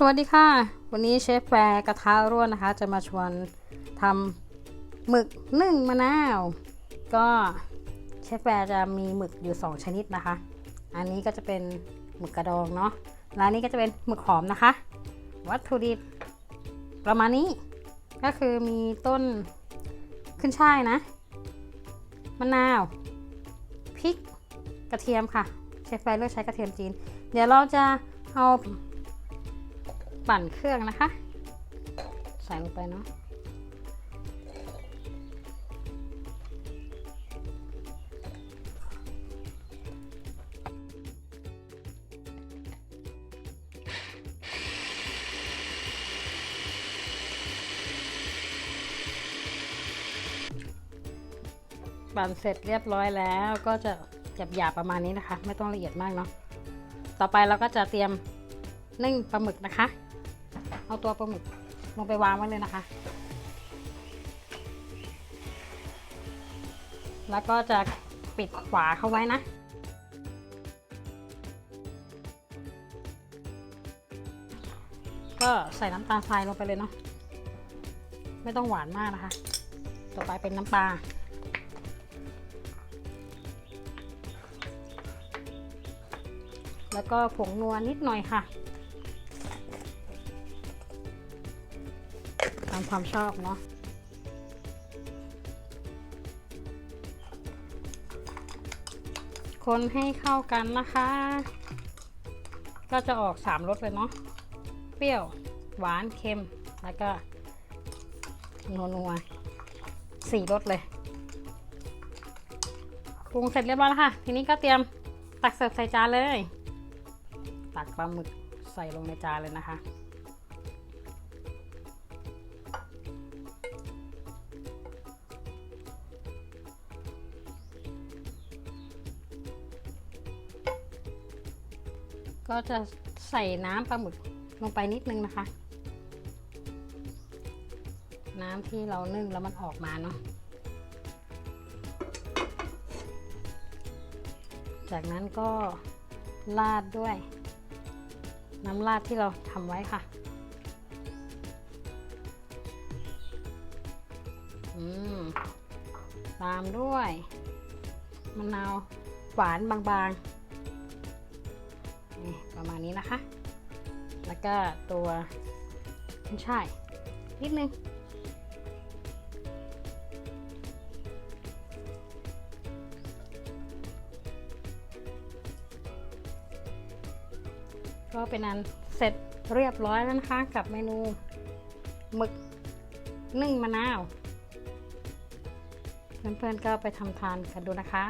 สวัสดีค่ะ วันนี้เชฟแฟร์กระทะร่วนนะคะ จะมาชวนทำหมึกนึ่งมะนาว ก็เชฟแฟร์จะมีหมึกอยู่ 2 ชนิดนะคะ อันนี้ก็จะเป็นหมึกกระดองเนาะและอันนี้ก็จะเป็นหมึกหอมนะคะ วัตถุดิบประมาณนี้ก็คือมีต้นขึ้นช่ายนะมะนาวพริกกระเทียมค่ะ เชฟแฟร์เลือกใช้กระเทียมจีน เดี๋ยวเราจะเอา ปั่นเครื่องนะคะ ใส่ลงไปเนาะปั่นเสร็จเรียบร้อยแล้วก็จะหยาบๆประมาณนี้นะคะ ไม่ต้องละเอียดมากเนาะต่อไปเราก็จะเตรียมนึ่งปลาหมึกนะคะ เอาตัวปลาหมึกลงไปวางไว้เลยนะคะ แล้วก็จะปิดฝาเข้าไว้นะ ก็ใส่น้ำตาลทรายลงไปเลยเนาะ ไม่ต้องหวานมากนะคะ ต่อไปเป็นน้ำปลาแล้วก็ผงนัวนิดหน่อยค่ะามความชอบเนาะคนให้เข้ากันนะคะ ก็จะออกสามรสเลยเนาะเปรี้ยว หวานเค็ม แล้วก็นัวนัวสี่รสเลยปรุงเสร็จเรียบร้อยแล้วค่ะ ทีนี้ก็เตรียมตักเสิร์ฟใส่จานเลย ตักปลาหมึกใส่ลงในจานเลยนะคะ ก็จะใส่น้ำปลาหมึกลงไปนิดนึงนะคะ น้ำที่เรานึ่งแล้วมันออกมาเนาะจากนั้นก็ราดด้วย น้ำราดที่เราทำไว้ค่ะอืมตามด้วยมะนาวหวานบางๆ ประมาณนี้นะคะ แล้วก็ตัวขึ้นช่ายนิดนึงก็เป็นอันเสร็จเรียบร้อยแล้วนะคะ กับเมนูหมึกนึ่งมะนาว เพื่อนๆก็ไปทำทานกันดูนะคะ